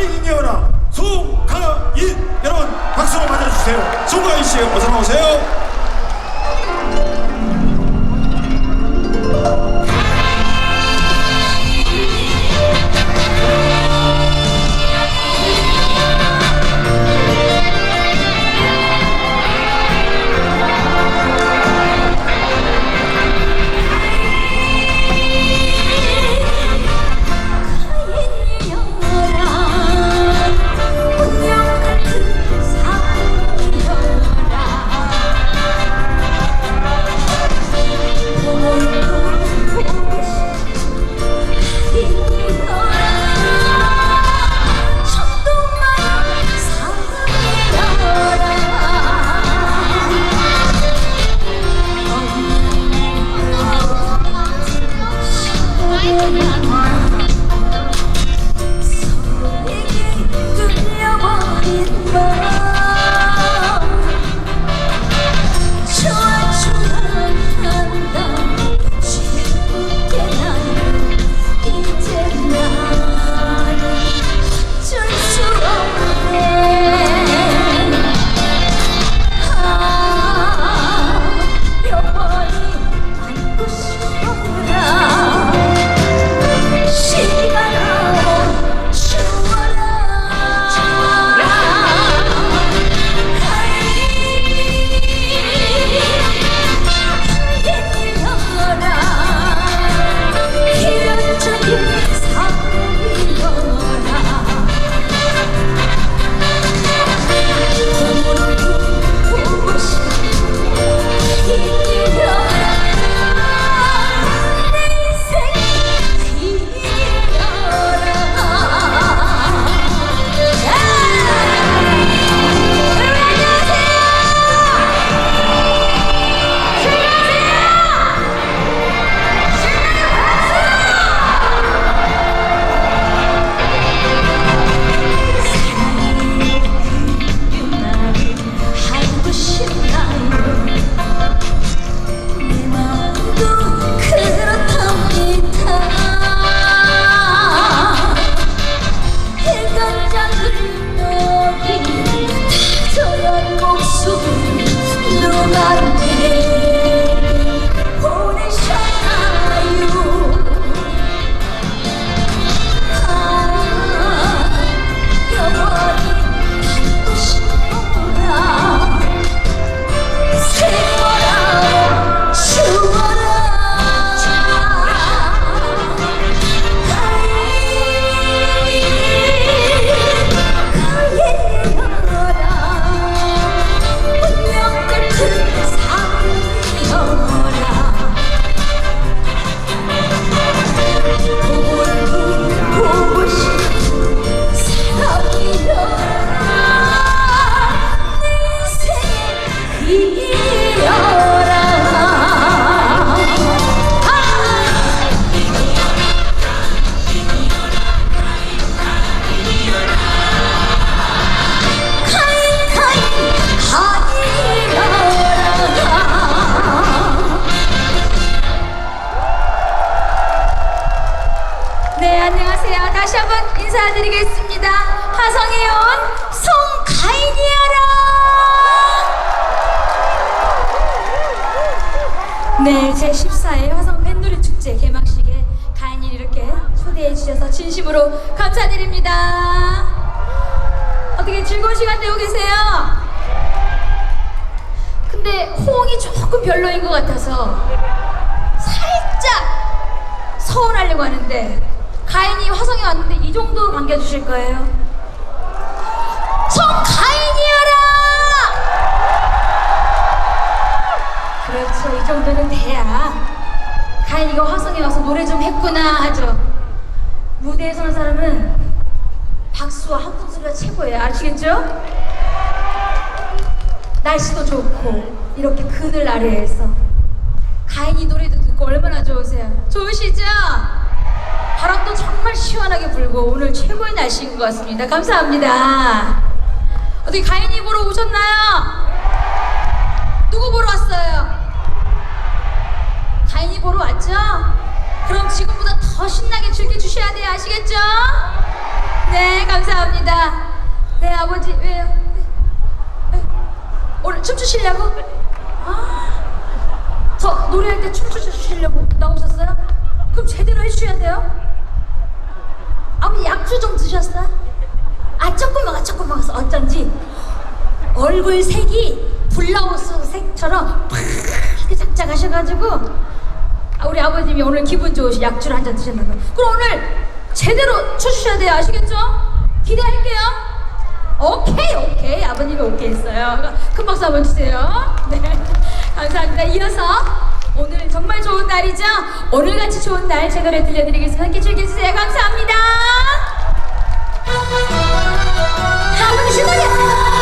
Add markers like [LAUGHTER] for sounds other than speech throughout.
가인이여라. 송가인. 여러분 박수로 맞아주세요. 송가인 씨 어서 나오세요. 반겨주실 거예요? 송가인이여라! 그렇죠 이 정도는 돼야 가인이가 화성에 와서 노래 좀 했구나 하죠 무대에 서는 사람은 박수와 한풍 소리가 최고예요 아시겠죠? 날씨도 좋고 이렇게 그늘 아래에서 가인이 노래도 듣고 얼마나 좋으세요? 좋으시죠? 바람도 정말 시원하게 불고 오늘 최고의 날씨인 것 같습니다. 감사합니다. 어떻게 가인이 보러 오셨나요? 누구 보러 왔어요? 가인이 보러 왔죠? 그럼 지금보다 더 신나게 즐겨주셔야 돼요. 아시겠죠? 네, 감사합니다. 네, 아버지, 왜요? 오늘 춤추시려고? 아, 저 노래할 때 춤추시려고 나오셨어요? 그럼 제대로 해주셔야 돼요. 아버지 약주 좀 드셨어요? 아, 조금 먹어, 조금 먹었어. 어쩐지 얼굴 색이 블라우스 색처럼 팍 작작하셔가지고 아, 우리 아버님이 오늘 기분 좋으시 약주를 한 잔 드셨나 봐요. 그럼 오늘 제대로 쳐주셔야 돼요. 아시겠죠? 기대할게요. 오케이, 오케이. 아버님이 오케이 했어요. 큰 박수 한번 주세요. 네. 감사합니다. 이어서 오늘 정말 좋은 날이죠? 오늘같이 좋은 날 제 노래 들려드리겠습니다. 함께 즐겨주세요. 감사합니다. 아버님 신나게!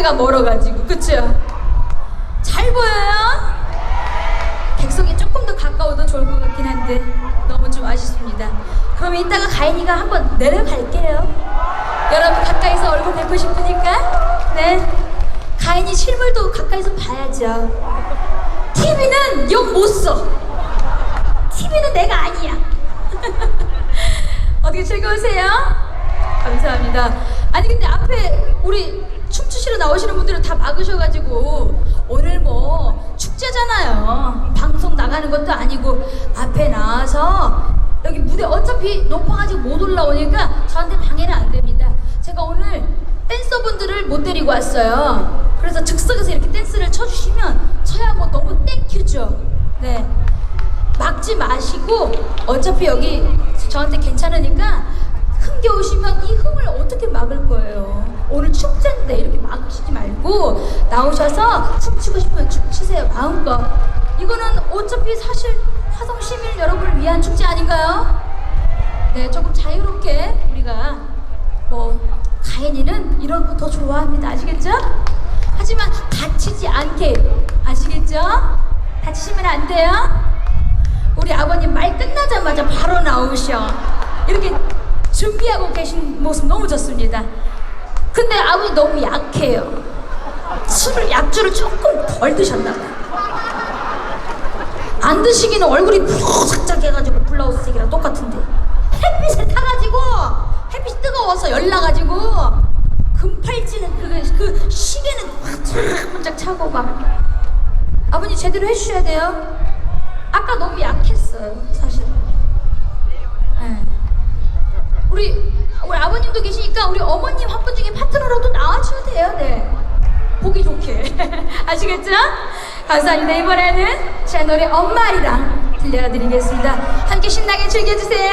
무대가 멀어가지고 그쵸? 잘 보여요? 객석이 조금 더 가까워도 좋을 것 같긴 한데 너무 좀 아쉽습니다 그러면 이따가 가인이가 한번 내려갈게요 여러분 가까이서 얼굴 뵙고 싶으니까 네 가인이 실물도 가까이서 봐야죠 TV는 욕 못 써. TV는 내가 아니야. [LAUGHS] 어떻게 즐거우세요? 감사합니다. 아니 근데 앞에 우리 분들은 다 막으셔가지고 오늘 뭐 축제잖아요. 방송 나가는 것도 아니고 앞에 나와서 여기 무대 어차피 높아가지고 못 올라오니까 저한테 방해는 안 됩니다. 제가 오늘 댄서분들을 못 데리고 왔어요. 그래서 즉석에서 이렇게 댄스를 쳐주시면 저야 뭐 너무 땡큐죠. 네. 막지 마시고 어차피 여기 저한테 괜찮으니까 흥겨우시면 이 흥을 어떻게 막을 거예요. 오늘 축제인데 이렇게 막으시지 말고 나오셔서 춤추고 싶으면 춤추세요 마음껏. 이거는 어차피 사실 화성 시민 여러분을 위한 축제 아닌가요? 네, 조금 자유롭게 우리가 뭐 가인이는 이런 거 더 좋아합니다. 아시겠죠? 하지만 다치지 않게 아시겠죠? 다치시면 안 돼요. 우리 아버님 말 끝나자마자 바로 나오셔. 이렇게 준비하고 계신 모습 너무 좋습니다. 근데 아버님 너무 약해요. 술을 약주를 조금 덜 드셨나 봐요. 안 드시기는 얼굴이 푸석작해가지고 블라우스색이랑 똑같은데 햇빛을 타가지고 햇빛이 뜨거워서 열나가지고 금팔찌는 그, 그 시계는 반짝반짝 차고 막 아버님 제대로 해주셔야 돼요 아까 너무 약했어요 사실 네. 우리 우리 아버님도 계시니까 우리 어머님 한 분 중에 파트너로도 나와줘야 돼요 네. 보기 좋게. [LAUGHS] 아시겠죠? 감사합니다. 이번에는 제 노래 엄마리랑 들려드리겠습니다. 함께 신나게 즐겨주세요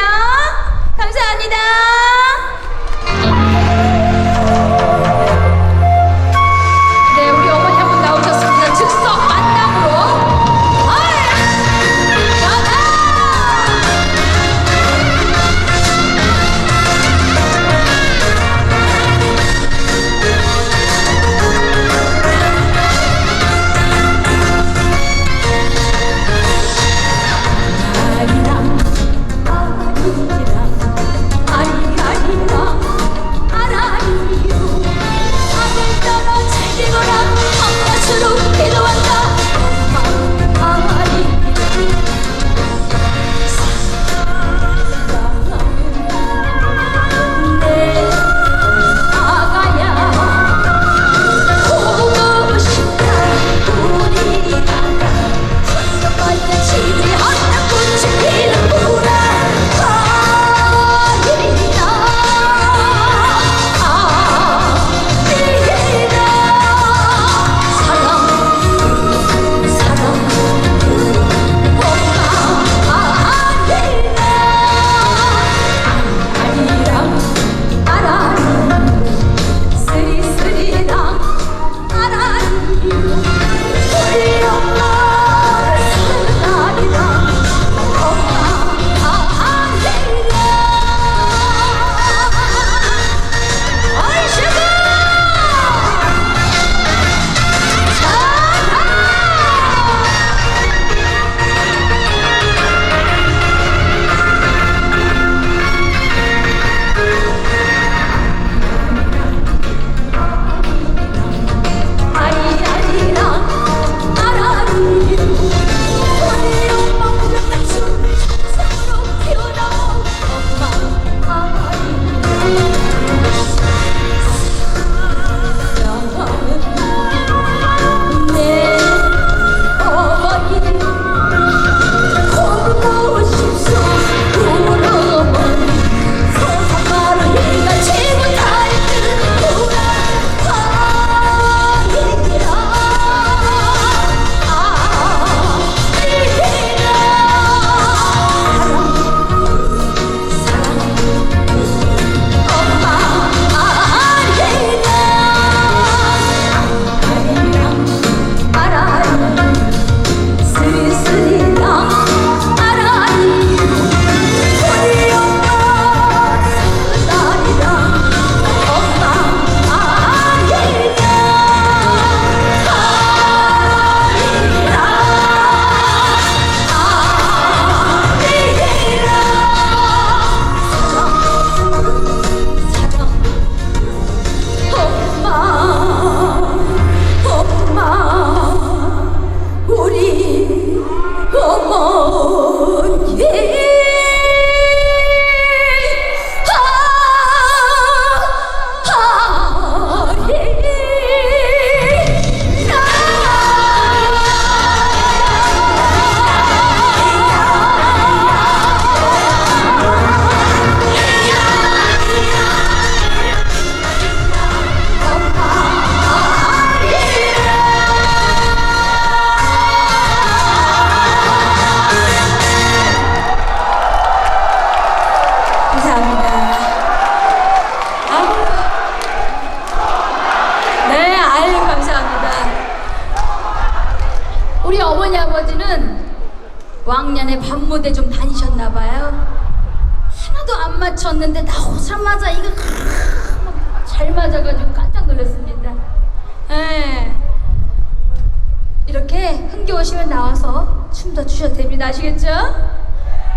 춤도 추셔도 됩니다. 아시겠죠?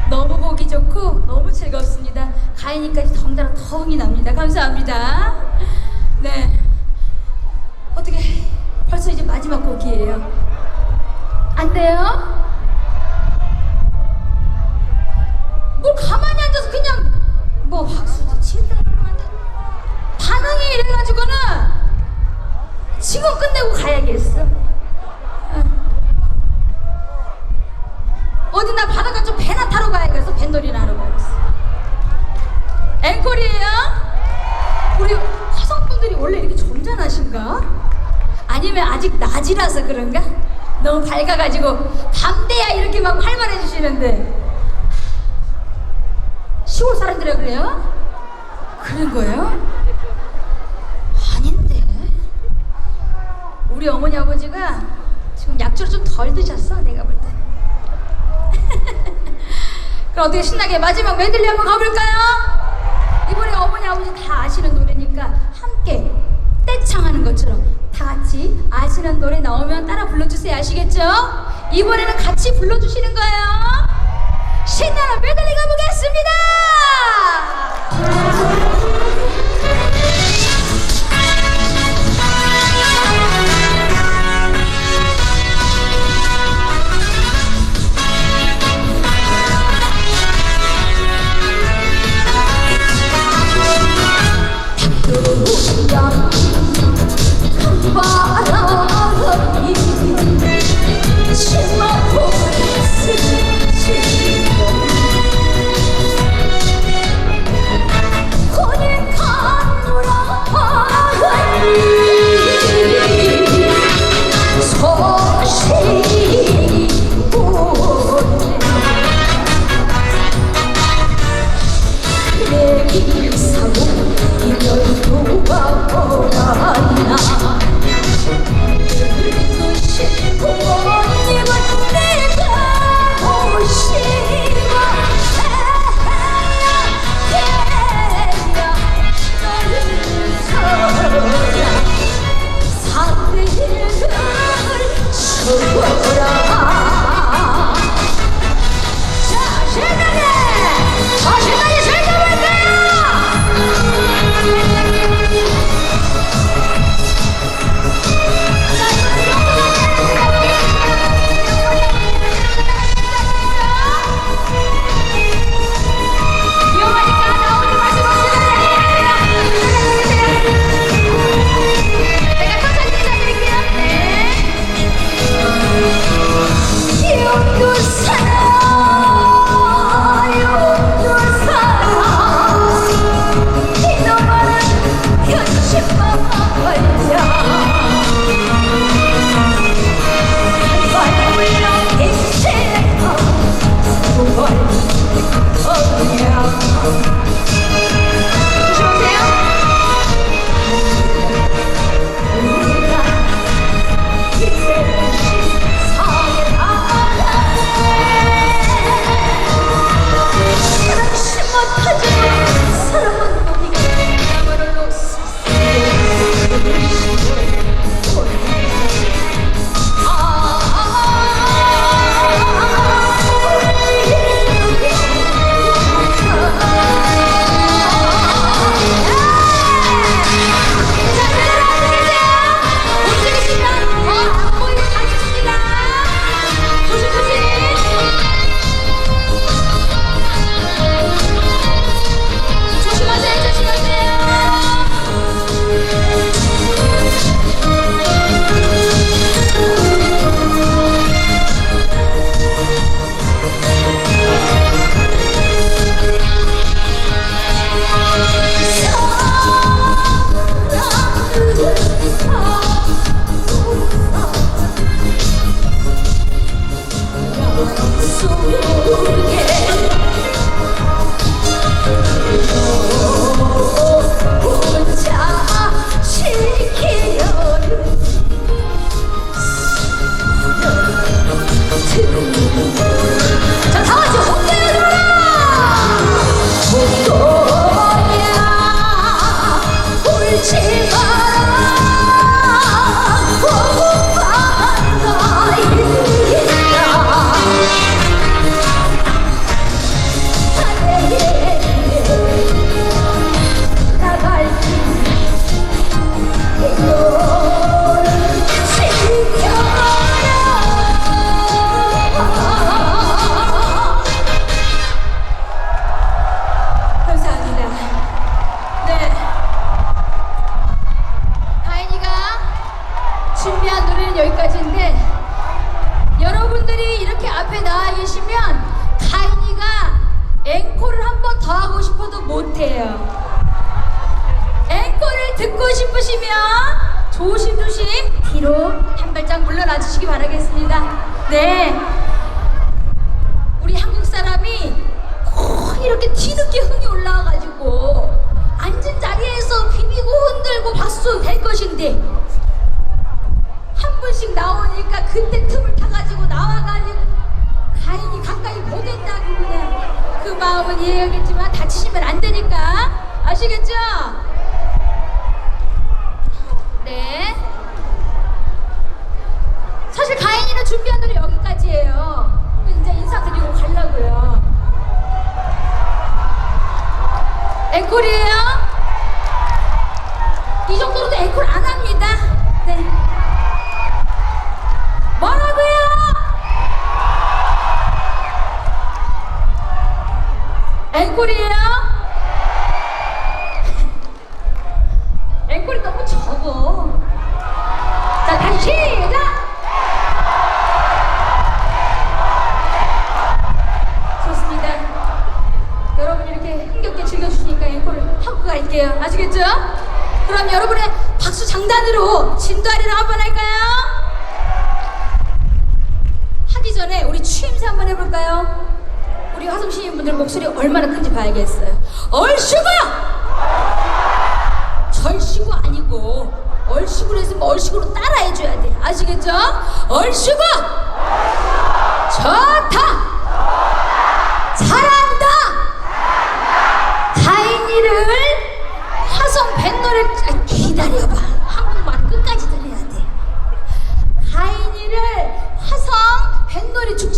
너무 보기 좋고 너무 즐겁습니다. 가인이까지 덩달아 더 흥이 납니다. 감사합니다. 네. 어떻게 벌써 이제 마지막 곡이에요. 안 돼요? 뭘 가만히 앉아서 그냥 뭐 박수도 치다 반응이 이래가지고는 지금 끝내고 가야겠어. 어디 나 바닷가 좀 배나 타러 가야겠어. 뱃놀이나 하러 가야겠어. 앵콜이에요? 우리 화성분들이 원래 이렇게 점잖하신가? 아니면 아직 낮이라서 그런가? 너무 밝아가지고 담대야 이렇게 막 활발해 주시는데 시골 사람들이 그래요? 그런 거예요? 아닌데 우리 어머니 아버지가 지금 약주를 좀 덜 드셨어 내가 볼 때. [LAUGHS] 그럼 어떻게 신나게 마지막 메들리 한번 가볼까요? 이번에 어머니 아버지 다 아시는 노래니까 함께 떼창하는 것처럼 다 같이 아시는 노래 나오면 따라 불러주세요 아시겠죠? 이번에는 같이 불러주시는 거예요 신나는 메들리 가보겠습니다 바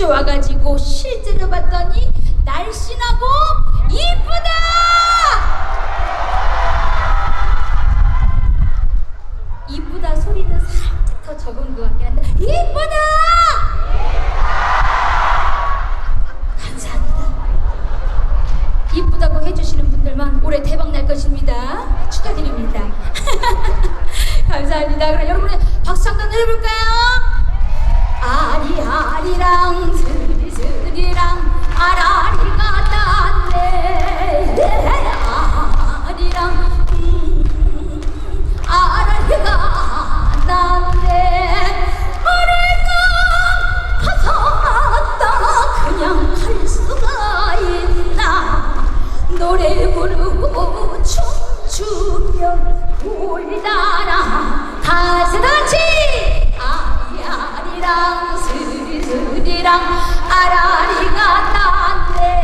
와가지고 실제로 봤더니 날씬하고 이쁘다! 노래 부르고 춤추며 울다라. 다세다같이 아리아리랑 스리스리랑 아라리가 딴데